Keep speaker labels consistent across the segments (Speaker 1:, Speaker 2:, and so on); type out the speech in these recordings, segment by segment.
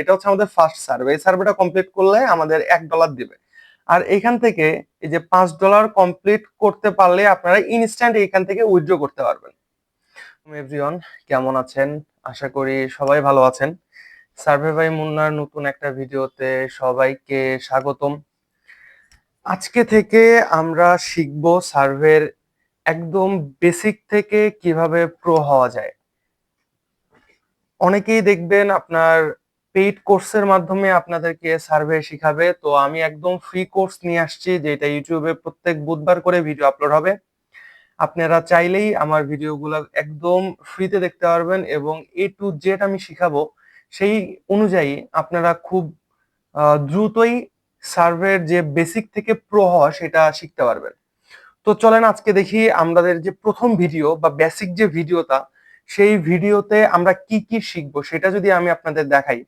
Speaker 1: এটা হচ্ছে আমাদের ফার্স্ট সার্ভে এই সার্ভেটা কমপ্লিট করলে আমাদের এক ডলার দিবে। আর এখান থেকে এই যে পাঁচ ডলার কমপ্লিট করতে পারলে আপনারা ইনস্ট্যান্ট এখান থেকে উইথড্র করতে পারবেন। এভরিওয়ান কেমন আছেন? আশা করি সবাই ভালো আছেন। সার্ভে বাই মুন্নার নতুন একটা ভিডিওতে সবাইকে স্বাগতম। আজকে থেকে আমরা শিখব সার্ভের একদম বেসিক থেকে কীভাবে প্রো হওয়া যায়। অনেকেই দেখবেন আপনার পেইড কোর্সের মাধ্যমে আপনাদেরকে সার্ভে শিখাবে। তো আমি একদম ফ্রি কোর্স নিয়ে আসছি, যেটা ইউটিউবে প্রত্যেক বুধবার করে ভিডিও আপলোড হবে। আপনারা চাইলেই আমার ভিডিওগুলো একদম ফ্রিতে দেখতে পারবেন এবং এ টু জেড আমি শিখাবো। সেই অনুযায়ী আপনারা খুব দ্রুতই সার্ভের যে বেসিক থেকে প্রো হওয়া সেটা শিখতে পারবেন। তো চলেন আজকে দেখি আমাদের যে প্রথম ভিডিও বা বেসিক যে ভিডিওটা সেই ভিডিওতে আমরা কি কি শিখব সেটা যদি আমি আপনাদের দেখাই।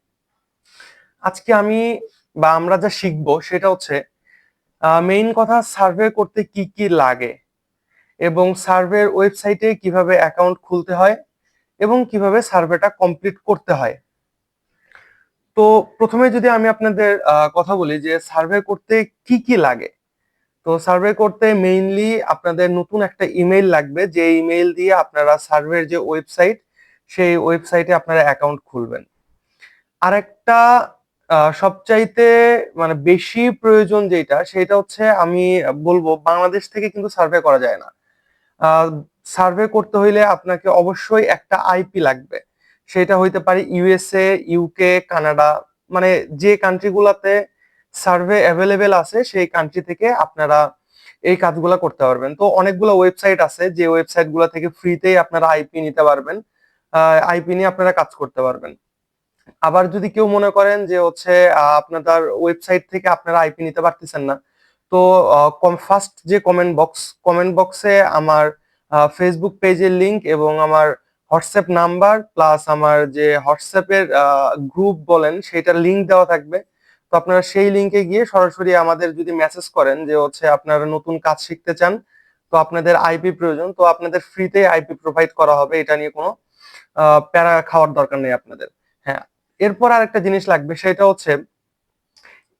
Speaker 1: আজকে আমি বা আমরা যা শিখব সেটা হচ্ছে মেইন কথা সার্ভে করতে কি কি লাগে এবং সার্ভের ওয়েবসাইটে কীভাবে অ্যাকাউন্ট খুলতে হয় এবং কীভাবে সার্ভেটা কমপ্লিট করতে হয়। তো প্রথমে যদি আমি আপনাদের কথা বলি যে সার্ভে করতে কি কি লাগে, তো সার্ভে করতে মেইনলি আপনাদের নতুন একটা ইমেল লাগবে, যে ইমেল দিয়ে আপনারা সার্ভের যে ওয়েবসাইট সেই ওয়েবসাইটে আপনারা অ্যাকাউন্ট খুলবেন। আরেকটা সবচাইতে মানে বেশি প্রয়োজন যেটা সেটা হচ্ছে আমি বলব বাংলাদেশ থেকে কিন্তু সার্ভে করা যায় না। সার্ভে করতে হইলে আপনাকে অবশ্যই একটা আইপি লাগবে। সেটা হইতে পারে ইউএসএ ইউকে কানাডা মানে যে কান্ট্রিগুলোতে সার্ভে অ্যাভেলেবেল আছে, সেই কান্ট্রি থেকে আপনারা এই কাজগুলো করতে পারবেন। তো অনেকগুলো ওয়েবসাইট আছে, যে ওয়েবসাইটগুলো থেকে ফ্রিতেই আপনারা আইপি নিতে পারবেন। আইপি নিয়ে আপনারা কাজ করতে পারবেন। আবার যদি কেউ মনে করেন যে হচ্ছে আপনাদের ওয়েবসাইট থেকে আপনারা আইপি নিতে পারতেছেন না, তো ফার্স্ট যে কমেন্ট বক্স কমেন্ট বক্সে আমার ফেসবুক পেজের লিংক এবং আমার হোয়াটসঅ্যাপ নাম্বার প্লাস আমার যে হোয়াটসঅ্যাপের গ্রুপ বলেন, সেটার লিংক দেওয়া থাকবে। তো আপনারা সেই লিংকে গিয়ে সরাসরি আমাদের যদি মেসেজ করেন যে হচ্ছে আপনারা নতুন কাজ শিখতে চান, তো আপনাদের আইপি প্রয়োজন। তো আপনাদের ফ্রিতে আইপি প্রোভাইড করা হবে, এটা নিয়ে কোনো প্যারা খাওয়ার দরকার নেই আপনাদের। হ্যাঁ আর একটা জিনিস লাগবে, সেটা হচ্ছে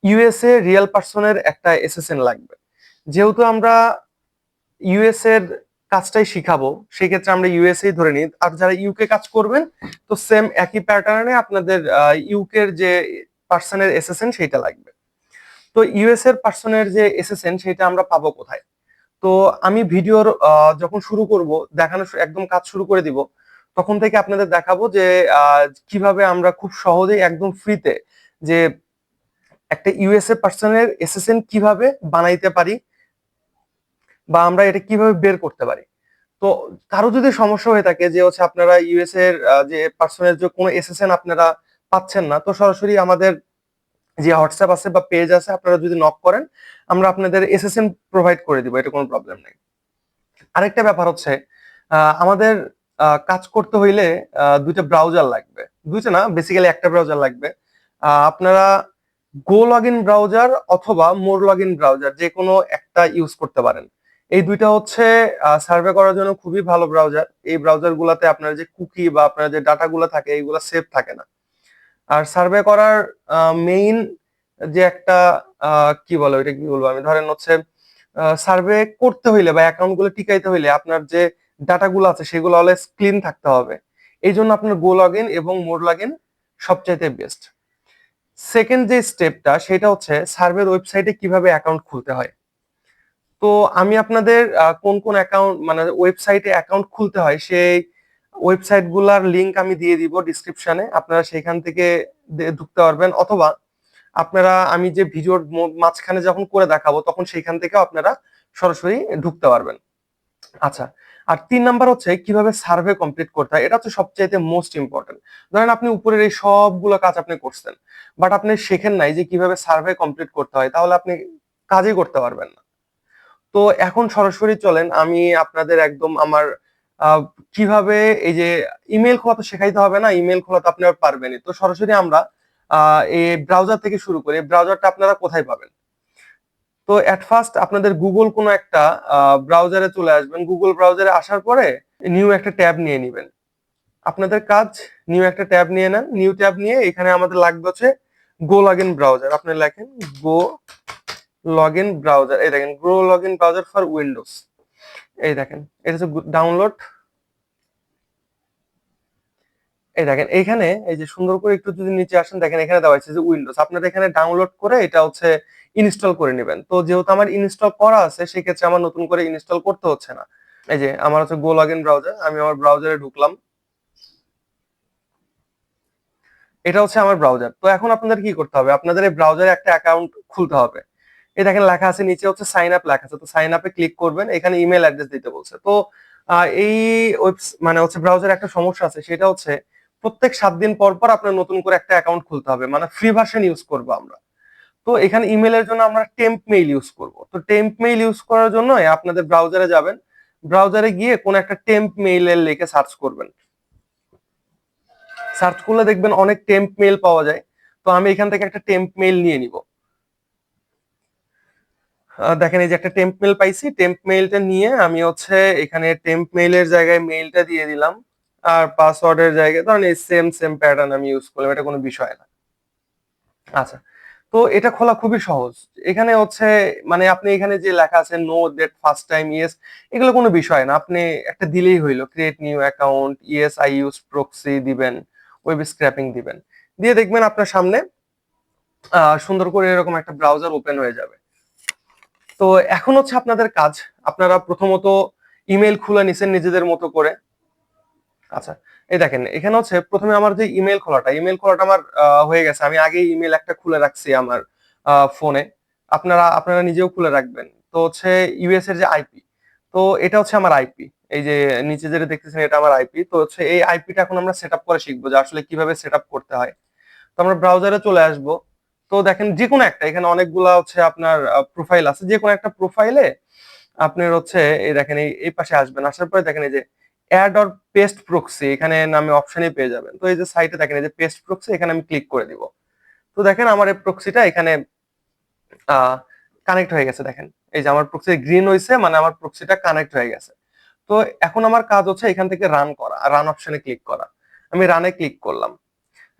Speaker 1: ইউএসএ রিয়েল পার্সনের একটা এসএসএন লাগবে। যেহেতু আমরা ইউএস এর কাজটাই শিখাবো সেই ক্ষেত্রে আমরা ইউএসএ ধরে নিই। আর যারা ইউকে কাজ করবেন, তো সেম একই প্যাটার্নে আপনাদের ইউকের যে পার্সনের এসএসএন সেটা লাগবে। তো ইউএস এর পার্সনের যে এসএসএন সেটা আমরা পাবো কোথায়? তো আমি ভিডিওর যখন শুরু করব, দেখানো একদম কাজ শুরু করে দিব তখন থেকে আপনাদের দেখাবো যে কীভাবে আমরা খুব সহজেই একদম ফ্রিতে যে, একটা ইউএসএ পার্সনের এসএসএন কীভাবে বানাইতে পারি বা আমরা এটা কীভাবে বের করতে পারি। তো কারও যদি সমস্যা হয়ে থাকে যে, হচ্ছে আপনারা ইউএস এর যে পার্সনের যে কোনো এসএসএন আপনারা পাচ্ছেন না, তো সরাসরি আমাদের যে হোয়াটসঅ্যাপ আছে বা পেজ আছে, আপনারা যদি নক করেন, আমরা আপনাদের এসএসএন প্রোভাইড করে দিব, এটা কোনো প্রবলেম নেই। আরেকটা ব্যাপার হচ্ছে আমাদের কাজ করতে হইলে দুইটা ব্রাউজার লাগবে। দুইটা না বেসিক্যালি একটা ব্রাউজার লাগবে। আপনারা গো লগ ইন ব্রাউজার অথবা মোর লগ ইন ব্রাউজার যে কোনো একটা ইউজ করতে পারেন। এই দুইটা হচ্ছে সার্ভে করার জন্য খুবই ভালো ব্রাউজার এই ব্রাউজার গুলাতে আপনার যে কুকি বা আপনার যে ডাটা গুলা থাকে, এইগুলা সেভ থাকে না। আর সার্ভে করার মেইন যে একটা কি বলো ওইটা কি বলব আমি? ধরেন হচ্ছে সার্ভে করতে হইলে বা অ্যাকাউন্টগুলো টিকাইতে হইলে আপনার যে ডাটা গুলো আছে, সেগুলো অলওয়েজ ক্লিন থাকতে হবে। এই জন্য আপনার গো লগ ইন এবং মোর লগ ইন সবচাইতে বেস্ট সেকেন্ড যে স্টেপটা সেটা হচ্ছে সার্ভের ওয়েবসাইটে কীভাবে অ্যাকাউন্ট খুলতে হয়। তো আমি আপনাদের কোন কোন অ্যাকাউন্ট মানে ওয়েবসাইটে অ্যাকাউন্ট খুলতে হয়, সেই ওয়েবসাইটগুলার লিংক আমি দিয়ে দিব ডিসক্রিপশনে আপনারা সেখান থেকে ঢুকতে পারবেন। অথবা আপনারা, আমি যে ভিডিওর মাঝখানে যখন করে দেখাবো, তখন সেইখান থেকেও আপনারা সরাসরি ঢুকতে পারবেন। আচ্ছা আর তিন নাম্বার হচ্ছে কীভাবে সার্ভে কমপ্লিট করতে হয়, এটা হচ্ছে সবচাইতে মোস্ট ইম্পর্টেন্ট ধরেন আপনি উপরের এই সবগুলো কাজ আপনি করছেন বাট আপনি শেখেন নাই যে কীভাবে সার্ভে কমপ্লিট করতে হয়, তাহলে আপনি কাজই করতে পারবেন না। তো এখন সরাসরি চলেন, আমি আপনাদের একদম আমার কীভাবে এই যে ইমেল খোলা তো শেখাইতে হবে না ইমেল খোলা তো আপনারা পারবেনই। তো সরাসরি আমরা এই ব্রাউজার থেকে শুরু করি ব্রাউজারটা আপনারা কোথায় পাবেন? তো এট ফার্স্ট আপনাদের গুগল কোনো একটা ব্রাউজারে চলে আসবেন। গুগল ব্রাউজারে আসার পরে নিউ একটা ট্যাব নিয়ে নেবেন। আপনাদের কাজ নিউ একটা ট্যাব নিয়ে নেন। নিউ ট্যাব নিয়ে এখানে আমাদের লাগবে হচ্ছে গো লগ ইন ব্রাউজার আপনি লেখেন গো লগ ইন ব্রাউজার এই দেখেন go log in browser for Windows এই দেখেন, এটা হচ্ছে ডাউনলোড এই দেখেন, এখানে এই যে সুন্দর করে একটু যদি নিচে আসেন, দেখেন এখানে দেওয়া আছে যে উইন্ডোজ আপনারা এখানে ডাউনলোড করে এটা হচ্ছে ইনস্টল করে নেবেন। তো যেহেতু আমার ইনস্টল করা আছে, সেক্ষেত্রে আমার নতুন করে ইনস্টল করতে হচ্ছে না। এই যে আমার হচ্ছে গো লগ ইন ব্রাউজার আমি আমার ব্রাউজারে ঢুকলাম। এটা হচ্ছে আমার ব্রাউজার তো এখন আপনাদের কি করতে হবে? আপনাদের এই ব্রাউজারে একটা অ্যাকাউন্ট খুলতে হবে। এই দেখেন, লেখা আছে নিচে হচ্ছে সাইন আপ লেখা আছে। তো সাইন আপে ক্লিক করবেন, এখানে ইমেল অ্যাড্রেস দিতে বলছে। তো এই মানে হচ্ছে ব্রাউজারে একটা সমস্যা আছে, সেটা হচ্ছে প্রত্যেক সাত দিন পর পর আপনার নতুন করে একটা অ্যাকাউন্ট খুলতে হবে। মানে ফ্রি ভার্সন ইউজ করব আমরা। তো এখানে ইমেলের জন্য আমরা টেম্প মেইল ইউজ করব। তো টেম্প মেইল ইউজ করার জন্য আপনাদের ব্রাউজারে যাবেন। ব্রাউজারে গিয়ে কোন একটা টেম্প মেইলের লিখে সার্চ করবেন। সার্চ করলে দেখবেন অনেক টেম্প মেইল পাওয়া যায়। তো আমি এখান থেকে একটা টেম্প মেইল নিয়ে নিব। দেখেন এই যে একটা টেম্প মেইল পাইছি। টেম্প মেইলটা নিয়ে আমি হচ্ছে এখানে টেম্প মেইলের জায়গায় মেইলটা দিয়ে দিলাম। আর পাসওয়ার্ডের জায়গায়, ধরেন এই সেম সেম প্যাটার্ন আমি ইউজ করলাম, এটা কোনো বিষয় না। আচ্ছা তো এটা খোলা খুবই সহজ। এখানে হচ্ছে মানে আপনি এখানে যে লেখা আছে no date first time yes এগুলো কোনো বিষয় না। আপনি একটা দিলেই হইল create new account yes I use proxy দিবেন ওয়েব স্ক্র্যাপিং দিবেন। দিয়ে দেখবেন আপনার সামনে সুন্দর করে এরকম একটা ব্রাউজার ওপেন হয়ে যাবে। তো এখন হচ্ছে আপনাদের কাজ। আপনারা প্রথমত ইমেল খুলে নিছেন নিজেদের মতো করে। আচ্ছা এই দেখেন, এখানে হচ্ছে প্রথমে আমার যে ইমেল খোলাটা ইমেল খোলাটা আমার হয়ে গেছে। আমি আগে ইমেল একটা খুলে রাখছি আমার ফোনে। আপনারা আপনারা নিজেও খুলে রাখবেন। তো হচ্ছে ইউএস এর যে আইপি তো এটা হচ্ছে আমার আইপি এই যে নিচে যেটা দেখতেছেন, এটা আমার আইপি তো হচ্ছে এই আইপিটা এখন আমরা সেট আপ করে শিখব যে আসলে কীভাবে সেট আপ করতে হয়। তো আমরা ব্রাউজারে চলে আসব। তো দেখেন যে কোনো একটা, এখানে অনেকগুলা হচ্ছে আপনার প্রোফাইল আছে। যে কোনো একটা প্রোফাইলে আপনার হচ্ছে, এই দেখেন এই পাশে আসবেন। আসার পরে দেখেন এই যে অ্যাড অর পেস্ট প্রক্সি এখানে নামে অপশনই পেয়ে যাবেন। তো এই যে সাইটে দেখেন, এই যে পেস্ট প্রক্সি এখানে আমি ক্লিক করে দিব। তো দেখেন আমার এই প্রক্সিটা এখানে কানেক্ট হয়ে গেছে, দেখেন। এই যে আমার প্রক্সি গ্রিন হয়েছে মানে আমার প্রক্সিটা কানেক্ট হয়ে গেছে। তো এখন আমার কাজ হচ্ছে এখান থেকে রান করা রান অপশনে ক্লিক করা। আমি রানে ক্লিক করলাম।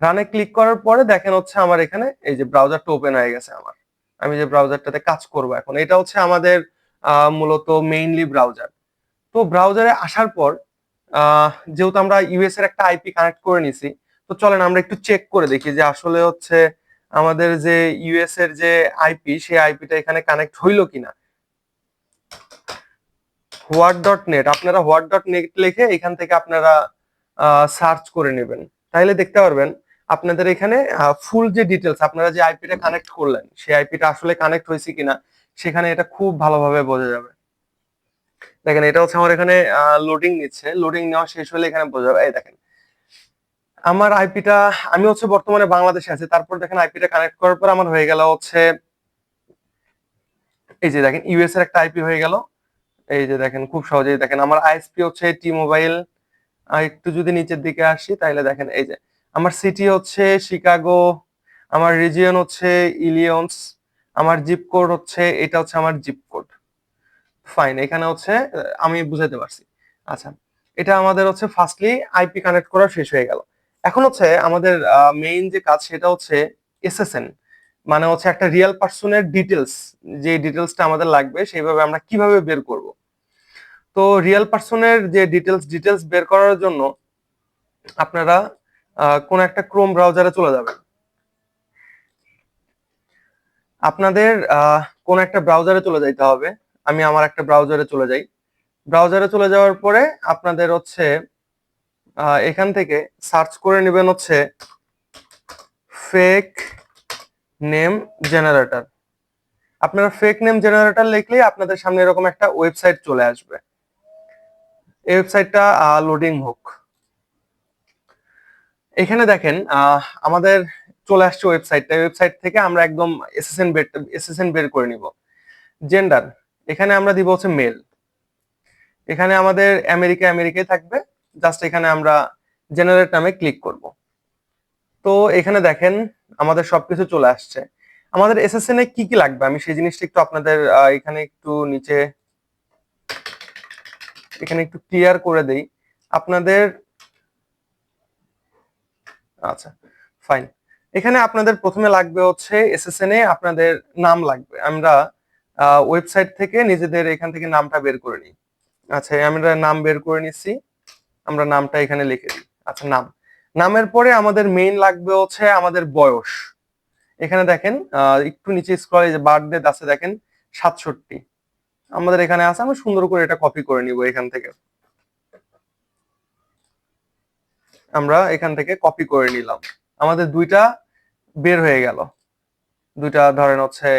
Speaker 1: রানে ক্লিক করার পরে দেখেন হচ্ছে আমার এখানে, এই যে ব্রাউজারটা ওপেন হয়ে গেছে আমার। আমি যে ব্রাউজারটাতে কাজ করব এখন, এটা হচ্ছে আমাদের মূলত মেইনলি ব্রাউজার তো ব্রাউজারে আসার পর যেহেতু আমরা ইউএস এর একটা আইপি কানেক্ট করে নিছি, তো চলেন আমরা একটু চেক করে দেখি যে আসলে হচ্ছে আমাদের যে ইউএস এর যে আইপি সেই আইপিটা এখানে কানেক্ট হইল কিনা। হোয়াট ডট নেট আপনারা হোয়াট ডট নেট লিখে এখান থেকে আপনারা সার্চ করে নেবেন। তাহলে দেখতে পারবেন, আপনাদের এখানে ফুল যে ডিটেলস আপনারা যে আইপিটা কানেক্ট করলেন, সেই আইপিটা আসলে কানেক্ট হয়েছে কিনা, সেখানে এটা খুব ভালোভাবে বোঝা যাবে। দেখেন, এটা হচ্ছে আমার এখানে লোডিং নিচ্ছে। লোডিং নেওয়া শেষ হলে এখানে বোঝা যাবে, এই দেখেন। আমার আইপিটা আমি হচ্ছে বর্তমানে বাংলাদেশে আছি। তারপর দেখেন আইপিটা কানেক্ট করার পর আমার হয়ে গেল হচ্ছে, এই যে দেখেন ইউএস এর একটা আইপি হয়ে গেল। এই যে দেখেন, খুব সহজেই দেখেন, আমার আইএসপি হচ্ছে টি মোবাইল একটু যদি নিচের দিকে আসি তাহলে দেখেন, এই যে, আমার সিটি হচ্ছে শিকাগো আমার রিজিয়ন হচ্ছে ইলিয়ন্স আমার জিপ কোড হচ্ছে, এটা হচ্ছে আমার জিপ কোড ফাইন এখানে হচ্ছে আমি বুঝাতে পারছি। আচ্ছা এটা আমাদের হচ্ছে ফার্স্টলি আইপি কানেক্ট করা শেষ হয়ে গেল। এখন হচ্ছে আমাদের মেইন যে কাজ সেটা হচ্ছে এসএসএন মানে হচ্ছে একটা রিয়েল পার্সনের ডিটেলস যে ডিটেলসটা আমাদের লাগবে, সেইভাবে আমরা কীভাবে বের করব। তো রিয়েল পার্সনের যে ডিটেলস ডিটেলস বের করার জন্য আপনারা কোন একটা ক্রোম ব্রাউজারে চলে যাবেন। আপনাদের কোন একটা ব্রাউজারে চলে যাইতে হবে। আমি আমার একটা ব্রাউজারে চলে যাই। ব্রাউজারে চলে যাওয়ার পরে আপনাদের হচ্ছে এখান থেকে সার্চ করে নেবেন হচ্ছে ফেক নেম জেনারেটর আপনারা ফেক নেম জেনারেটর লিখলেই আপনাদের সামনে এরকম একটা ওয়েবসাইট চলে আসবে। এই ওয়েবসাইটটা লোডিং হোক। এখানে দেখেন আমাদের চলে আসছে ওয়েবসাইটটা ওয়েবসাইট থেকে আমরা একদম এসএসএন বের এসএসএন বের করে নিব। জেন্ডার এখানে আমরা দিব হচ্ছে মেল। এখানে আমাদের আমেরিকা, আমেরিকায় থাকবে। জাস্ট এখানে আমরা জেনারেট নামে ক্লিক করব। তো এখানে দেখেন আমাদের সবকিছু চলে আসছে। আমাদের এসএসএন এ কি কি লাগবে? আমি সেই জিনিসটা একটু আপনাদের এখানে একটু নিচে, এখানে একটু ক্লিয়ার করে দেই। আপনাদের আচ্ছা ফাইন এখানে আপনাদের প্রথমে লাগবে হচ্ছে এসএসএন এ আপনাদের নাম লাগবে। আমরা ওয়েবসাইট থেকে নিজেদের এখান থেকে নামটা বের করে নিই। আচ্ছা আমরা নাম বের করে নিচ্ছি। আমরা নামটা এখানে লিখে দিই। আচ্ছা নাম। নামের পরে আমাদের মেইন লাগবে হচ্ছে আমাদের বয়স। এখানে দেখেন একটু নিচে স্ক্রল যে বার্থডে আছে, দেখেন, সাতষট্টি। আমাদের এখানে আছে, আমরা সুন্দর করে এটা কপি করে নিব এখান থেকে। আমরা এখান থেকে কপি করে নিলাম। আমাদের দুইটা বের হয়ে গেল। দুইটা ধরেন হচ্ছে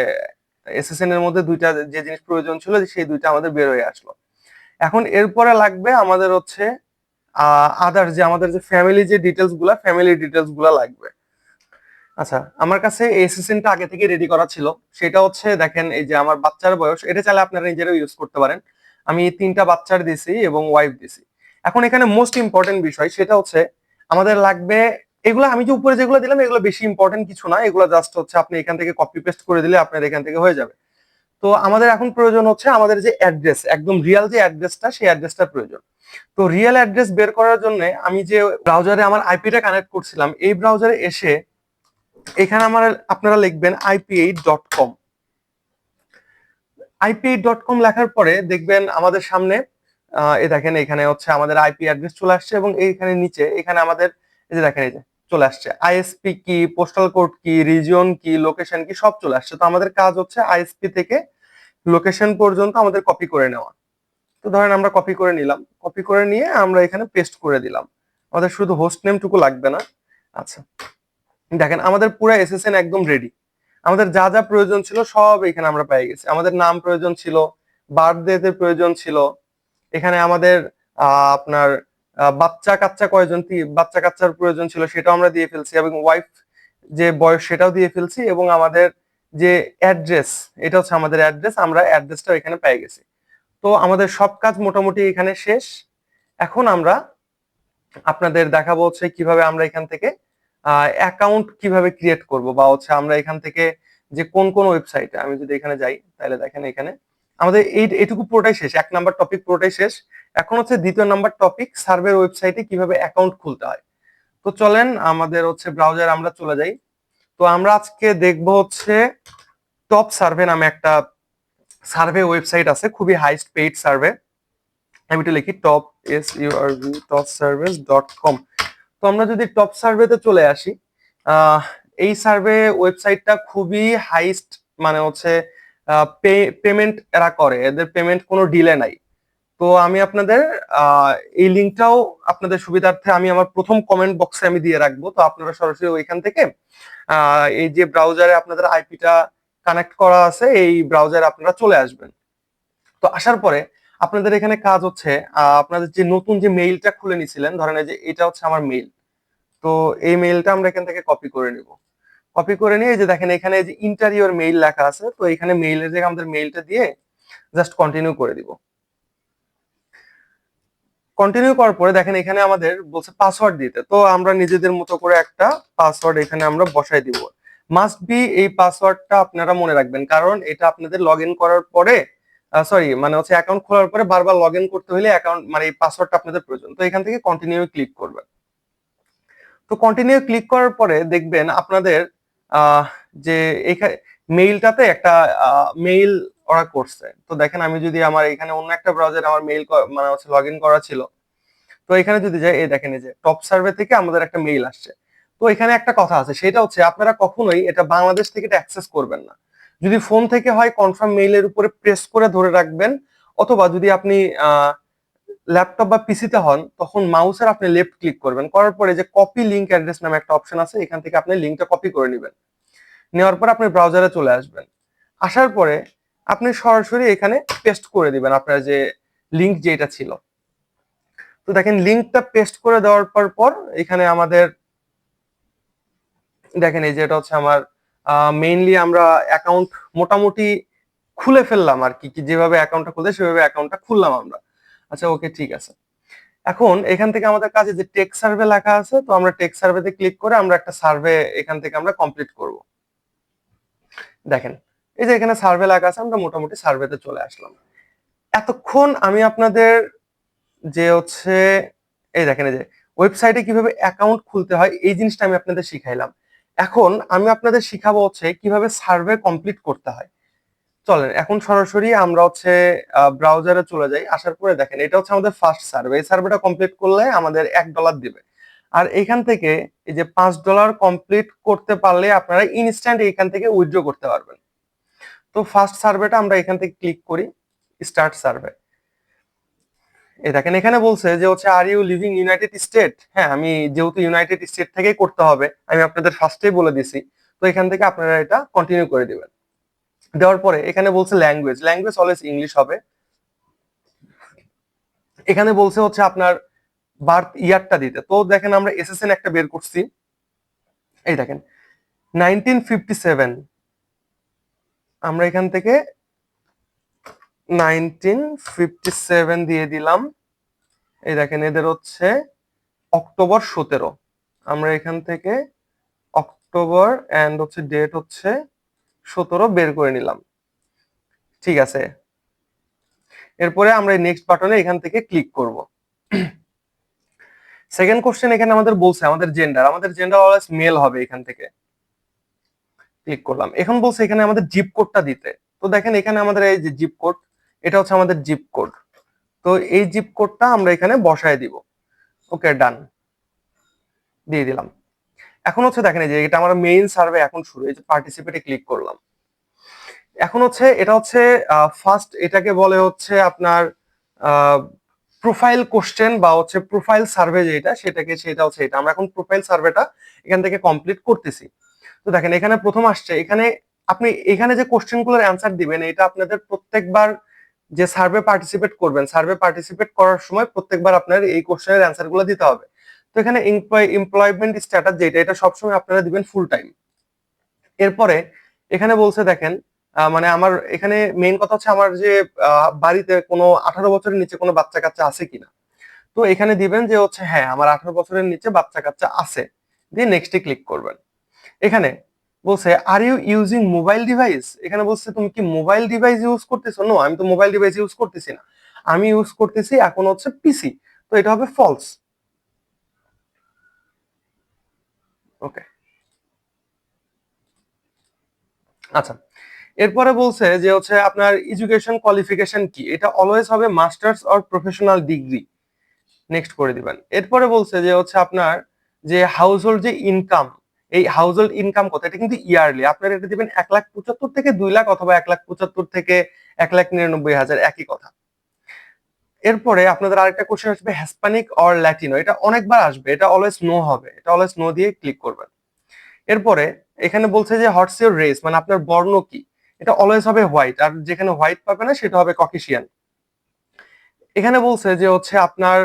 Speaker 1: এসএসএন এর মধ্যে দুইটা যে জিনিস প্রয়োজন ছিল সেই দুইটা আমাদের বের হয়ে আসলো। এখন এরপরে লাগবে আমাদের হচ্ছে আদার যে আমাদের যে ফ্যামিলি যে ডিটেলসগুলা ফ্যামিলি ডিটেলসগুলা লাগবে। আচ্ছা আমার কাছে এসএসএনটা আগে থেকে রেডি করা ছিল। সেটা হচ্ছে দেখেন, এই যে আমার বাচ্চার বয়স, এটা চাইলে আপনারা নিজেরাও ইউজ করতে পারেন। আমি তিনটা বাচ্চার দিছি এবং ওয়াইফ দিছি। এখন এখানে মোস্ট ইম্পর্টেন্ট বিষয়, সেটা হচ্ছে, আমাদের লাগবে এগুলো আমি যে উপরে যেগুলো দিলাম, এগুলো বেশি ইম্পর্টেন্ট কিছু না। এগুলো জাস্ট হচ্ছে আপনি এখান থেকে কপি পেস্ট করে দিলে আপনার এখান থেকে হয়ে যাবে। তো আমাদের এখন প্রয়োজন হচ্ছে আমাদের যে অ্যাড্রেস একদম রিয়েল যে অ্যাড্রেসটা সেই অ্যাড্রেসটা প্রয়োজন। তো রিয়েল অ্যাড্রেস বের করার জন্য আমি যে ব্রাউজারে আমার আইপিটা কানেক্ট করছিলাম, এই ব্রাউজারে এসে এখানে আমার, আপনারা লিখবেন IP eight dot com IP eight dot com লেখার পরে দেখবেন আমাদের সামনে এই দেখেন এখানে হচ্ছে আমাদের আইপি অ্যাড্রেস চলে আসছে এবং এইখানে নিচে, এখানে আমাদের, এই যে দেখেন এই যে চলে আসছে। আইএসপি কি পোস্টাল কোড কি রিজিয়ন কি লোকেশন কি, সব চলে আসছে। তো আমাদের কাজ হচ্ছে আইএসপি থেকে লোকেশন পর্যন্ত আমাদের কপি করে নেওয়া। তো ধরেন আমরা কপি করে নিলাম। কপি করে নিয়ে আমরা এখানে পেস্ট করে দিলাম। আমাদের শুধু হোস্ট নেমটুকু লাগবে না। আচ্ছা। দেখেন, আমাদের পুরো এসএসএন একদম রেডি আমাদের যা যা প্রয়োজন ছিল সব এখানে আমরা পেয়ে গেছি। আমাদের নাম প্রয়োজন ছিল বার্থডেতে প্রয়োজন ছিল। এখানে আমাদের আপনার বাচ্চা কাচ্চা কয়জন বাচ্চা কাচ্চার প্রয়োজন ছিল সেটাও আমরা দিয়ে ফেলছি এবং ওয়াইফ যে বয়স সেটাও দিয়ে ফেলছি এবং আমাদের যে অ্যাড্রেস এটা হচ্ছে আমাদের অ্যাড্রেস আমরা অ্যাড্রেসটাও এখানে পেয়ে গেছি। তো আমাদের সব কাজ মোটামুটি এখানে শেষ। এখন আমরা আপনাদের দেখাবো হচ্ছে কীভাবে আমরা এখান থেকে অ্যাকাউন্ট কীভাবে ক্রিয়েট করব বা হচ্ছে আমরা এখান থেকে যে কোন কোন ওয়েবসাইটে আমি যদি এখানে যাই তাহলে দেখেন এখানে। আমাদের এই, এটুকু পুরোটাই শেষ, এক নাম্বার টপিক পুরোটাই শেষ। এখন হচ্ছে দ্বিতীয় নাম্বার টপিক সার্ভের ওয়েবসাইটে কীভাবে অ্যাকাউন্ট খুলতে হয়। তো চলেন আমাদের হচ্ছে ব্রাউজার আমরা চলে যাই। তো আমরা আজকে দেখব হচ্ছে টপ সার্ভে নামে একটা সার্ভে ওয়েবসাইট আছে, খুবই হাইস্ট পেইড সার্ভে আমি একটু লিখি top S U R V top service dot com তো আমরা যদি টপ সার্ভেতে চলে আসি এই সার্ভে ওয়েবসাইটটা খুবই হাইস্ট মানে হচ্ছে পেমেন্ট এরা করে। এদের পেমেন্ট কোনো ডিলে নাই। তো আমি আপনাদের এই লিঙ্কটাও আপনাদের সুবিধার্থে আমি আমার প্রথম কমেন্ট বক্সে আমি দিয়ে রাখব। তো আপনারা সরাসরি ওইখান থেকে এই যে ব্রাউজারে আপনাদের আইপিটা কানেক্ট করা আছে, এই ব্রাউজারে আপনারা চলে আসবেন। তো আসার পরে আপনাদের এখানে কাজ হচ্ছে আপনাদের যে নতুন যে মেইলটা খুলে নিছিলেন, ধরেন যে এটা হচ্ছে আমার মেইল তো এই মেইলটা আমরা এখান থেকে কপি করে নিব। কপি করে নিয়ে যে দেখেন, এখানে যে ইন্টারিয়র মেইল লেখা আছে, তো এখানে মেইলের জায়গায় আমাদের মেইলটা দিয়ে জাস্ট কন্টিনিউ করে দিব। কন্টিনিউ করার পরে দেখেন এখানে আমাদের বলছে পাসওয়ার্ড দিতে। তো আমরা নিজেদের মতো করে একটা পাসওয়ার্ড এখানে আমরা বসাই দিব। মাস্ট বি এই পাসওয়ার্ডটা আপনারা মনে রাখবেন, কারণ এটা আপনাদের লগ করার পরে সরি মানে হচ্ছে অ্যাকাউন্ট খোলার পরে বারবার লগ করতে হলে অ্যাকাউন্ট মানে এই পাসওয়ার্ডটা আপনাদের প্রয়োজন। তো এখান থেকে কন্টিনিউ ক্লিক করবেন। তো কন্টিনিউ ক্লিক করার পরে দেখবেন আপনাদের যে এখানে মেইলটাতে একটা মেইল ওরা করছে। তো দেখেন আমি যদি আমার এখানে অন্য একটা ব্রাউজারে আমার মেইল মানে হচ্ছে লগ ইন করা ছিল, তো এখানে যদি যাই, এই দেখেন এই যে টপ সার্ভে থেকে আমাদের একটা মেইল আসছে। তো এখানে একটা কথা আছে, সেটা হচ্ছে আপনারা কখনোই এটা বাংলাদেশ থেকে এটা অ্যাক্সেস করবেন না। যদি ফোন থেকে হয় কনফার্ম মেইলের উপরে প্রেস করে ধরে রাখবেন, অথবা যদি আপনি ল্যাপটপ বা পিসিতে হন, তখন মাউসের আপনি লেফট ক্লিক করবেন। করার পরে যে কপি লিংক অ্যাড্রেস নামে একটা অপশন আছে, এখান থেকে আপনি লিংকটা কপি করে নেবেন। নেওয়ার পর আপনি ব্রাউজারে চলে আসবেন। আসার পরে আপনি সরাসরি এখানে পেস্ট করে দিবেন আপনার যে লিংক যেটা ছিল। তো দেখেন লিংকটা পেস্ট করে দেওয়ার পর পর এখানে আমাদের দেখেন, এই যেটা হচ্ছে আমার মেইনলি আমরা অ্যাকাউন্ট মোটামুটি খুলে ফেললাম আর কি কি যেভাবে অ্যাকাউন্টটা খুলতে সেভাবে অ্যাকাউন্টটা খুললাম আমরা। আচ্ছা ওকে ঠিক আছে। এখন এখান থেকে আমাদের কাছে যে টেক সার্ভে লেখা আছে, তো আমরা টেক সার্ভেতে ক্লিক করে আমরা একটা সার্ভে এখান থেকে আমরা কমপ্লিট করব। দেখেন এই যে এখানে সার্ভে লাগা আছে, আমরা মোটামুটি সার্ভেতে চলে আসলাম। এতক্ষণ আমি আপনাদের যে হচ্ছে, এই দেখেন এই যে ওয়েবসাইটে কীভাবে অ্যাকাউন্ট খুলতে হয়, এই জিনিসটা আমি আপনাদের শিখাইলাম। এখন আমি আপনাদের শিখাবো হচ্ছে কীভাবে সার্ভে কমপ্লিট করতে হয়। চলেন, এখন সরাসরি আমরা হচ্ছে ব্রাউজারে চলে যাই। আসার পরে দেখেন, এটা হচ্ছে আমাদের ফার্স্ট সার্ভে এই সার্ভেটা কমপ্লিট করলে আমাদের এক ডলার দিবে। আর এখান থেকে এই যে পাঁচ ডলার কমপ্লিট করতে পারলে আপনারা ইনস্ট্যান্ট এখান থেকে উইথড্র করতে পারবেন। তো ফার্স্ট সার্ভেটা আমরা এখান থেকে ক্লিক করি স্টার্ট সার্ভে এই দেখেন, এখানে বলছে যে হচ্ছে are you living United State হ্যাঁ আমি যেহেতু ইউনাইটেড স্টেট থেকেই করতে হবে, আমি আপনাদের ফার্স্টেই বলে দিছি। তো এখান থেকে আপনারা এটা কন্টিনিউ করে দিবেন। দেওয়ার পরে এখানে বলছে ল্যাঙ্গুয়েজ ল্যাঙ্গুয়েজ অলওয়েজ ইংলিশ হবে। এখানে বলছে হচ্ছে আপনার বার্থ ইয়ারটা দিতে। তো দেখেন, আমরা এসএসএন একটা বের করছি। এই দেখেন নাইনটিন ফিফটি সেভেন আমরা এখান থেকে নাইনটিন ফিফটি সেভেন দিয়ে দিলাম। এই দেখেন, এদের হচ্ছে অক্টোবর সতেরো। আমরা এখান থেকে অক্টোবর অ্যান্ড হচ্ছে ডেট হচ্ছে সতেরো বের করে নিলাম। ঠিক আছে? এরপরে আমরা নেক্সট বাটনে এখান থেকে ক্লিক করব। সেকেন্ড কোশ্চেন এখানে আমাদের বলছে, আমাদের জেন্ডার আমাদের জেন্ডার অলওয়েজ মেল হবে এখান থেকে। ক্লিক করলাম। এখন বলছে এখানে আমাদের জিপ কোডটা দিতে। তো দেখেন এখানে আমাদের এই যে জিপ কোড এটা হচ্ছে আমাদের জিপ কোড তো এই জিপ কোডটা আমরা এখানে বসায় দিব। ওকে ডান দিয়ে দিলাম। এখন হচ্ছে দেখেন যে এটা আমার মেইন সার্ভে এখন শুরু, এই যে পার্টিসিপেটে ক্লিক করলাম। এখন হচ্ছে এটা হচ্ছে ফার্স্ট এটাকে বলে হচ্ছে আপনার প্রোফাইল কোশ্চেন বা হচ্ছে প্রোফাইল সার্ভে যেটা, সেটাকে, সেটা হচ্ছে এটা। আমরা এখন প্রোফাইল সার্ভেটা এখান থেকে কমপ্লিট করতেছি। তো দেখেন, এখানে প্রথম আসছে, এখানে আপনি, এখানে যে কোশ্চেনগুলোর অ্যান্সার দিবেন, এটা আপনাদের প্রত্যেকবার যে সার্ভে পার্টিসিপেট করবেন, সার্ভে পার্টিসিপেট করার সময় প্রত্যেকবার আপনার এই কোশ্চেনের অ্যান্সারগুলো দিতে হবে। তো এখানে এমপ্লয়মেন্ট স্ট্যাটাস যেটা, এটা সবসময় আপনারা দিবেন ফুল টাইম এরপরে, এখানে বলছে দেখেন মানে আমার, এখানে মেইন কথা হচ্ছে আমার যে বাড়িতে কোনো আঠারো বছরের নিচে কোনো বাচ্চা কাচ্চা আছে কিনা। তো এখানে দিবেন যে হচ্ছে হ্যাঁ আমার আঠারো বছরের নিচে বাচ্চা কাচ্চা আছে। দিয়ে নেক্সটে ক্লিক করবেন। এখানে বলছে are you using mobile device এখানে বলছে, তুমি কি মোবাইল ডিভাইস ইউজ করতেছো? নো আমি তো মোবাইল ডিভাইস ইউজ করতেছি না। আমি ইউজ করতেছি এখন হচ্ছে পিসি তো এটা হবে ফলস ওকে আচ্ছা এরপরে বলছে যে হচ্ছে আপনার এডুকেশন কোয়ালিফিকেশন কি? এটা অলওয়েজ হবে masters or professional degree next করে দিবেন। এরপরে বলছে যে হচ্ছে আপনার যে হাউস হোল্ড যে ইনকাম এই হাউস হোল্ড ইনকাম কত? এটা কিন্তু ইয়ারলি আপনারা এটা দিবেন এক লাখ পঁচাত্তর থেকে দুই লাখ অথবা এক লাখ পঁচাত্তর থেকে এক লাখ নিরানব্বই হাজার, একই কথা। এরপরে আপনাদের আরেকটা কোশ্চেন আসবে হ্যাসপানিক অর ল্যাটিনো এটা অনেকবার আসবে, এটা অলওয়েজ নো হবে। এটা অলওয়েজ নো দিয়ে ক্লিক করবেন। এরপরে এখানে বলছে যে হটস ইউর রেস মানে আপনার বর্ণ কি? এটা অলওয়েজ হবে হোয়াইট আর যেখানে হোয়াইট পাবে না, সেটা হবে ককেশিয়ান এখানে বলছে যে, হচ্ছে আপনার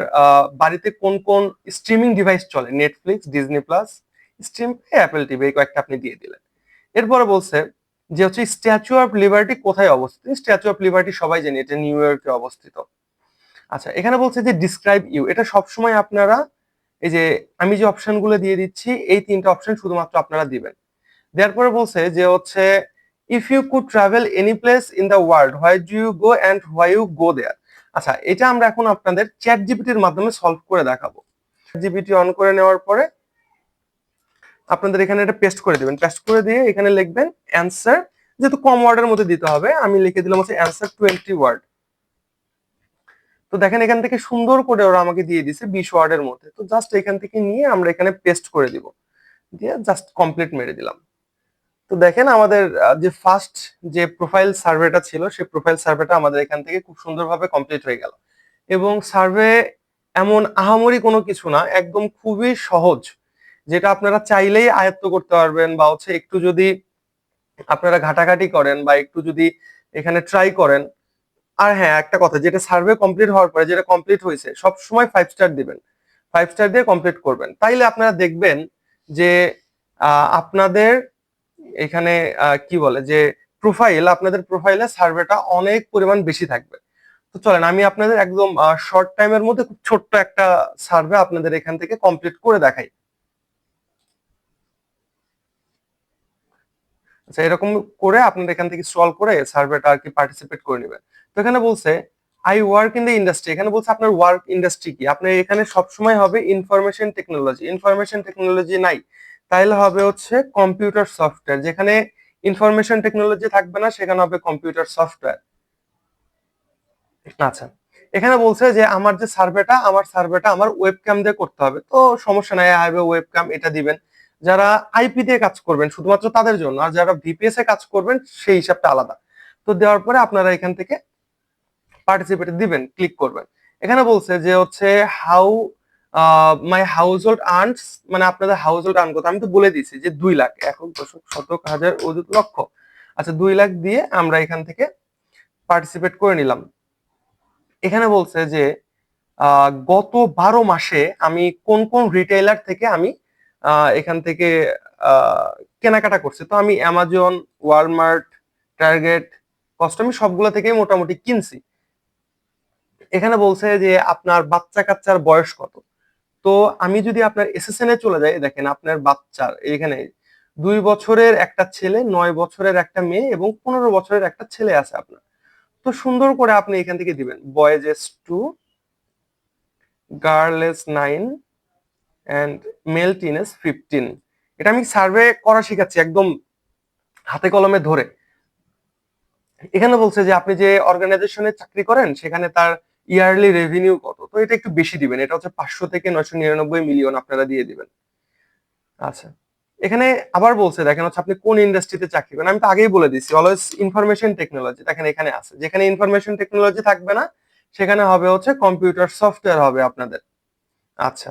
Speaker 1: বাড়িতে কোন কোন স্ট্রিমিং ডিভাইস চলে? Netflix Disney plus stream Apple TV এই কয়েকটা আপনি দিয়ে দিলেন। এরপরে বলছে যে হচ্ছে স্ট্যাচু অফ লিবার্টি কোথায় অবস্থিত? স্ট্যাচু অফ লিবার্টি সবাই জানি, এটা নিউ ইয়র্কে অবস্থিত। আচ্ছা এখানে বলছে যে ডিসক্রাইব ইউ এটা সবসময় আপনারা এই যে আমি যে অপশনগুলো দিয়ে দিচ্ছি, এই তিনটা অপশন শুধুমাত্র আপনারা দিবেন। দেওয়ার পরে বলছে যে হচ্ছে if you could travel any place in the world why do you go and why you go there আচ্ছা এটা আমরা এখন আপনাদের চ্যাট জিপিটির মাধ্যমে সলভ করে দেখাবো। জিপিটি অন করে নেওয়ার পরে আপনাদের এখানে এটা পেস্ট করে দিবেন। পেস্ট করে দিয়ে এখানে লিখবেন অ্যান্সার যেহেতু কম ওয়ার্ডের মধ্যে দিতে হবে, আমি লিখে দিলাম হচ্ছে অ্যান্সার টোয়েন্টি ওয়ার্ড তো দেখেন এখান থেকে সুন্দর করে ওরা আমাকে দিয়ে দিছে বিশ ওয়ার্ডের মধ্যে। তো জাস্ট এখান থেকে নিয়ে আমরা এখানে পেস্ট করে দিব। দিয়ে জাস্ট কমপ্লিট মেরে দিলাম। তো দেখেন আমাদের যে ফার্স্ট যে প্রোফাইল সার্ভেটা ছিল সেই প্রোফাইল সার্ভেটা আমাদের এখান থেকে খুব সুন্দরভাবে কমপ্লিট হয়ে গেল। এবং সার্ভে এমন আহামরি কোনো কিছু না, একদম খুবই সহজ। যেটা আপনারা চাইলেই আয়ত্ত করতে পারবেন বা হচ্ছে একটু যদি আপনারা ঘাটাঘাটি করেন বা একটু যদি এখানে ট্রাই করেন, আর হ্যাঁ একটা কথা, যেটা সার্ভে কমপ্লিট হওয়ার পরে যেটা কমপ্লিট হয়েছে, সব সময় ফাইভ স্টার দিবেন। ফাইভ স্টার দিয়ে কমপ্লিট করবেন। তাইলে আপনারা দেখবেন যে আপনাদের এখানে কি বলে, যে প্রোফাইল আপনাদের প্রোফাইলে সার্ভেটা অনেক পরিমাণ বেশি থাকবে। তো চলেন, আমি আপনাদের একদম শর্ট টাইমের মধ্যে খুব ছোট্ট একটা সার্ভে আপনাদের এখান থেকে কমপ্লিট করে দেখাই। আচ্ছা এরকম করে আপনারা এখান থেকে স্ক্রল করে সার্ভেটা আর কি পার্টিসিপেট করে নেবেন। তো এখানে বলছে I work in the industry এখানে বলছে, আপনার ওয়ার্ক ইন্ডাস্ট্রি কি? আপনার এখানে সবসময় হবে ইনফরমেশন টেকনোলজি ইনফরমেশন টেকনোলজি নাই। তাইলে হবে হচ্ছে কম্পিউটার সফটওয়্যার যেখানে ইনফরমেশন টেকনোলজি থাকবে না, সেখানে হবে কম্পিউটার সফটওয়্যার আচ্ছা এখানে বলছে যে, আমার যে সার্ভেটা আমার সার্ভেটা আমার ওয়েবক্যাম দিয়ে করতে হবে। তো সমস্যা নাই হবে ওয়েবক্যাম এটা দিবেন। যারা আইপি দিয়ে কাজ করবেন, শুধুমাত্র তাদের জন্য, আর যারা ভিপিএস এ কাজ করবেন, সেই হিসাবটা আলাদা। তো দেওয়ার পরে আপনারা এখান থেকে পার্টিসিপেট দিবেন ক্লিক করবেন। এখানে বলছে যে হচ্ছে how my household earns মানে আপনাদের হাউস হোল্ড আর্ন কত আমি তো বলে দিয়েছি যে দুই লাখ। এখন দশক, শতক, হাজার, অযুত, লক্ষ। আচ্ছা দুই লাখ দিয়ে আমরা এখান থেকে পার্টিসিপেট করে নিলাম। এখানে বলছে যে গত বারো মাসে আমি কোন কোন রিটেইলার থেকে আমি এখান থেকে কেনাকাটা করছে। তো আমি অ্যামাজন ওয়ালমার্ট টার্গেট কষ্ট আমি সবগুলো থেকেই মোটামুটি কিনছি। এখানে বলছে যে, আপনার বাচ্চা কাচ্চার বয়স কত? তো আমি যদি আপনার এসএসএন এ চলে যাই, দেখেন আপনার বাচ্চার, এখানে দুই বছরের একটা ছেলে, নয় বছরের একটা মেয়ে এবং পনেরো বছরের একটা ছেলে আছে আপনার। তো সুন্দর করে আপনি এখান থেকে দিবেন। Boys S two girl S nine and male teen fifteen এটা আমি সার্ভে করা শিখাচ্ছি একদম হাতে কলমে ধরে। এখানে বলছে যে আপনি যে অর্গানাইজেশনে চাকরি করেন, সেখানে তার ইয়ারলি রেভিনিউ কত? তো এটা একটু বেশি দিবেন। এটা হচ্ছে পাঁচশো থেকে নয়শো নিরানব্বই মিলিয়ন আপনারা দিয়ে দিবেন। আচ্ছা। এখানে আবার বলছে, দেখেন হচ্ছে আপনি কোন ইন্ডাস্ট্রিতে চাকরি করেন। আমি তো আগেই বলে দিচ্ছি অলওয়েজ ইনফরমেশন টেকনোলজি দেখেন এখানে আছে। যেখানে ইনফরমেশন টেকনোলজি থাকবে না, সেখানে হবে হচ্ছে কম্পিউটার সফটওয়্যার হবে আপনাদের। আচ্ছা।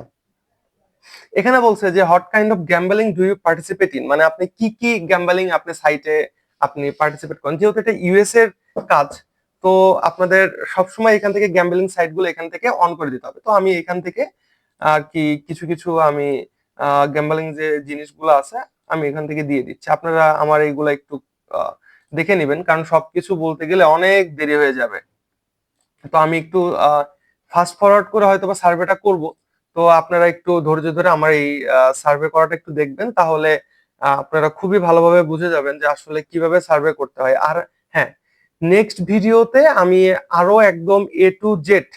Speaker 1: এখানে বলছে যে what kind of gambling do you participate in মানে আপনি কি কি গ্যাম্বলিং আপনি সাইটে আপনি পার্টিসিপেট করেন? যেহেতু এটা ইউএস এর কাজ, তো আপনাদের সবসময় এখান থেকে গ্যাম্বলিং সাইটগুলো এখান থেকে অন করে দিতে হবে। তো আমি এখান থেকে আর কি, কিছু কিছু আমি গ্যাম্বলিং যে জিনিসগুলো আছে, আমি এখান থেকে দিয়ে দিচ্ছি। আপনারা আমার এইগুলা একটু দেখে নেবেন, কারণ সবকিছু বলতে গেলে অনেক দেরি হয়ে যাবে। তো আমি একটু ফাস্ট ফরওয়ার্ড করে হয়তো বা সার্ভেটা করব। তো আপনারা একটু ধৈর্য ধরে আমার এই সার্ভে করাটা একটু দেখবেন, তাহলে আপনারা খুবই ভালোভাবে বুঝে যাবেন যে আসলে কীভাবে সার্ভে করতে হয়। আর হ্যাঁ নেক্সট ভিডিওতে আমি আরও একদম এ টু জেড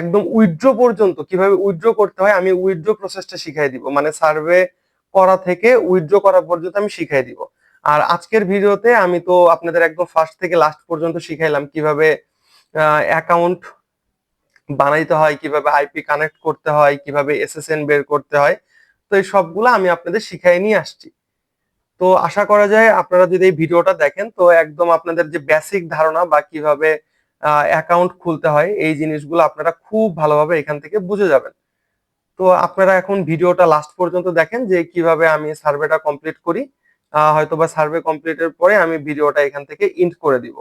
Speaker 1: একদম উইথড্র পর্যন্ত কীভাবে উইথড্র করতে হয় আমি উইথড্র প্রসেসটা শিখাই দিব। মানে সার্ভে করা থেকে উইথড্র করা পর্যন্ত আমি শিখাই দিব। আর আজকের ভিডিওতে আমি তো আপনাদের একদম ফার্স্ট থেকে লাস্ট পর্যন্ত শিখাইলাম কীভাবে অ্যাকাউন্ট বানাইতে হয় কীভাবে আইপি কানেক্ট করতে হয় কীভাবে এসএসএন বের করতে হয়। তো এই সবগুলো আমি আপনাদের শিখাই নিয়ে আসছি। তো আশা করা যায় আপনারা যদি এই ভিডিওটা দেখেন তো একদম আপনাদের যে বেসিক ধারণা বা কীভাবে অ্যাকাউন্ট খুলতে হয় এই জিনিসগুলো আপনারা খুব ভালোভাবে এখান থেকে বুঝে যাবেন। তো আপনারা এখন ভিডিওটা লাস্ট পর্যন্ত দেখেন যে কীভাবে আমি সার্ভেটা কমপ্লিট করি। আহ, হয়তোবা সার্ভে কমপ্লিটের পরে আমি ভিডিওটা এখান থেকে ইন্ট করে দিব।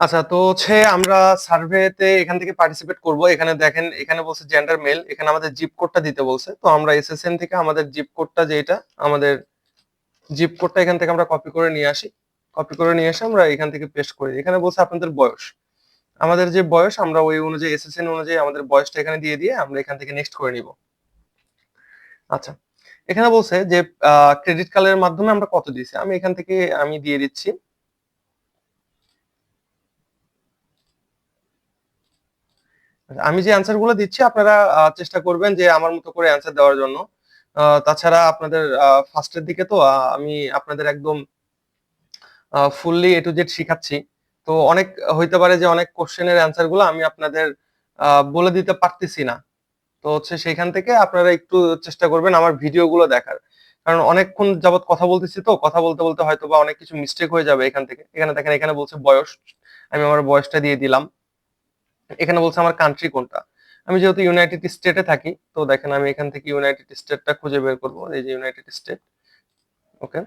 Speaker 1: আচ্ছা তো হচ্ছে আমরা সার্ভেতে এখান থেকে পার্টিসিপেট করব। এখানে দেখেন, এখানে বলছে জেন্ডার মেল এখানে আমাদের জিপ কোডটা দিতে বলছে। তো আমরা এসএসএন থেকে আমাদের জিপ কোডটা যেটা আমাদের জিপ কোডটা এখান থেকে আমরা কপি করে নিয়ে আসি। কপি করে নিয়ে এসে আমরা এখান থেকে পেস্ট করি। এখানে বলছে আপনাদের বয়স। আমাদের যে বয়স, আমরা ওই অনুযায়ী এসএসএন অনুযায়ী আমাদের বয়সটা এখানে দিয়ে দিয়ে আমরা এখান থেকে নেক্সট করে নিব। আচ্ছা এখানে বলছে যে ক্রেডিট কার্ডের মাধ্যমে আমরা কত দিয়েছি? আমি এখান থেকে আমি দিয়ে দিচ্ছি। আমি যে অ্যান্সারগুলো দিচ্ছি, আপনারা চেষ্টা করবেন যে আমার মতো করে অ্যান্সার দেওয়ার জন্য। তাছাড়া আপনাদের ফার্স্টের দিকে তো আমি আপনাদের একদম ফুললি এ টু জেড শিখাচ্ছি। তো অনেক, হইতে পারে যে অনেক কোশ্চেনের অ্যান্সারগুলো আমি আপনাদের বলে দিতে পারতেছি না। তো হচ্ছে সেইখান থেকে আপনারা একটু চেষ্টা করবেন আমার ভিডিও গুলো দেখার। কারণ অনেকক্ষণ যাবৎ কথা বলতেছি তো, কথা বলতে বলতে হয়তো বা অনেক কিছু মিস্টেক হয়ে যাবে এখান থেকে। এখানে দেখেন, এখানে বলছে বয়স। আমি আমার বয়সটা দিয়ে দিলাম। এখানে বলছে আমার কান্ট্রি কোনটা? আমি যেহেতু ইউনাইটেড স্টেটে থাকি, তো দেখেন আমি এখান থেকে ইউনাইটেড স্টেটটা খুঁজে বের করব, এই যে ইউনাইটেড স্টেট ওকে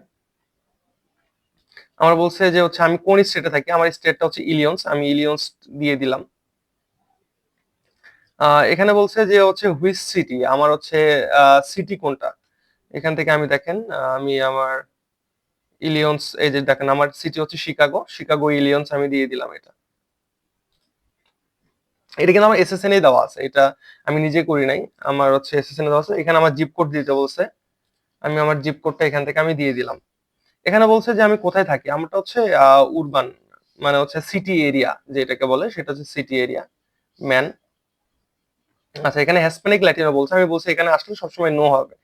Speaker 1: আমার বলছে যে হচ্ছে আমি কোন স্টেটে থাকি? আমার স্টেটটা হচ্ছে ইলিয়ন্স আমি ইলিয়ন্স দিয়ে দিলাম। এখানে বলছে যে হচ্ছে হুইচ সিটি আমার হচ্ছে সিটি কোনটা? এখান থেকে আমি দেখেন আমি আমার ইলিয়ন্স এই যে দেখেন আমার সিটি হচ্ছে শিকাগো শিকাগো ইলিয়ন্স আমি দিয়ে দিলাম এটা। এটা কিন্তু আমার এসএসএন এ দেওয়া আছে। এটা আমি নিজে করি নাই। আমার হচ্ছে এসএসএন এ দেওয়া আছে। এখানে আমার জিপ কোড দিতে বলছে। আমি আমার জিপ কোডটা এখান থেকে আমি দিয়ে দিলাম। এখানে বলছে যে আমি কোথায় থাকি? আমারটা হচ্ছে উরবান মানে হচ্ছে সিটি এরিয়া যেটাকে বলে, সেটা হচ্ছে সিটি এরিয়া ম্যান আচ্ছা এখানে হ্যাসপ্যানিক ল্যাটিনো বলছে। আমি বলছি, এখানে আসলে সবসময় নো হবে।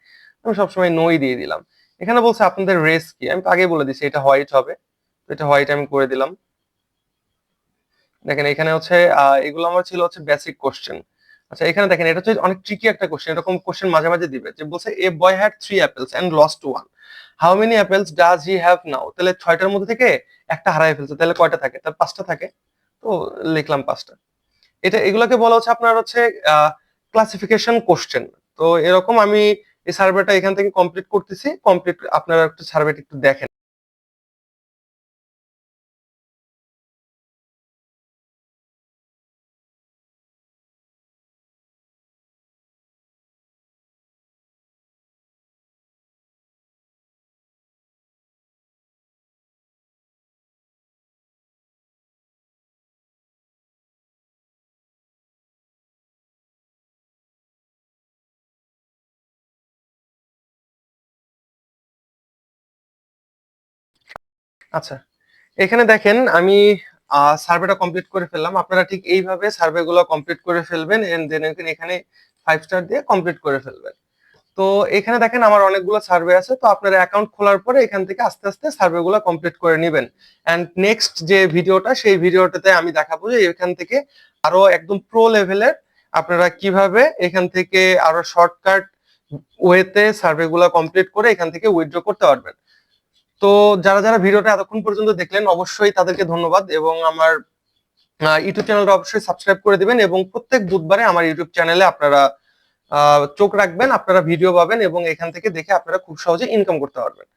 Speaker 1: আমি সবসময় নোই দিয়ে দিলাম। এখানে বলছে, আপনাদের রেস কি? আমি আগে বলে দিচ্ছি এটা হোয়াইট হবে। এটা হোয়াইট আমি করে দিলাম। দেখেন এখানে হচ্ছে এগুলো আমার ছিল হচ্ছে বেসিক কোশ্চেন আচ্ছা এখানে দেখেন এটা হচ্ছে অনেক ট্রিকি একটা কোশ্চেন এরকম কোশ্চেন মাঝে মাঝে দিবে, যে বলছে a boy had three apples and lost one how many apples does he have now তাহলে ছয়টার মধ্যে থেকে একটা হারাই ফেলছে, তাহলে কয়টা থাকে? তার পাঁচটা থাকে। তো লিখলাম পাঁচটা। এটা, এগুলোকে বলা হচ্ছে আপনার হচ্ছে ক্লাসিফিকেশন কোশ্চেন তো এরকম আমি এই সার্ভেটা এখান থেকে কমপ্লিট করতেছি কমপ্লিট আপনারা একটু সার্ভেটা একটু দেখেন। আচ্ছা এখানে দেখেন আমি সার্ভেটা কমপ্লিট করে ফেললাম। আপনারা ঠিক এইভাবে সার্ভে গুলো কমপ্লিট করে ফেলবেন এন্ড দেন এখানে ফাইভ স্টার দিয়ে কমপ্লিট করে ফেলবেন। তো এখানে দেখেন আমার অনেকগুলো সার্ভে আছে, তো আপনারা অ্যাকাউন্ট খোলার পরে এখান থেকে আস্তে আস্তে সার্ভে গুলো কমপ্লিট করে নেবেন। এন্ড নেক্সট যে ভিডিওটা সেই ভিডিওটাতে আমি দেখাবো যে এখান থেকে আরও একদম প্রো লেভেলের আপনারা কীভাবে এখান থেকে আরও শর্টকাট ওয়েতে সার্ভে গুলো কমপ্লিট করে এখান থেকে উইথড্র করতে পারবেন। তো যারা যারা ভিডিওটা এতক্ষণ পর্যন্ত দেখলেন, অবশ্যই তাদেরকে ধন্যবাদ এবং আমার ইউটিউব চ্যানেলটা অবশ্যই সাবস্ক্রাইব করে দেবেন এবং প্রত্যেক বুধবারে আমার ইউটিউব চ্যানেলে আপনারা চোখ রাখবেন, আপনারা ভিডিও পাবেন এবং এখান থেকে দেখে আপনারা খুব সহজে ইনকাম করতে পারবেন।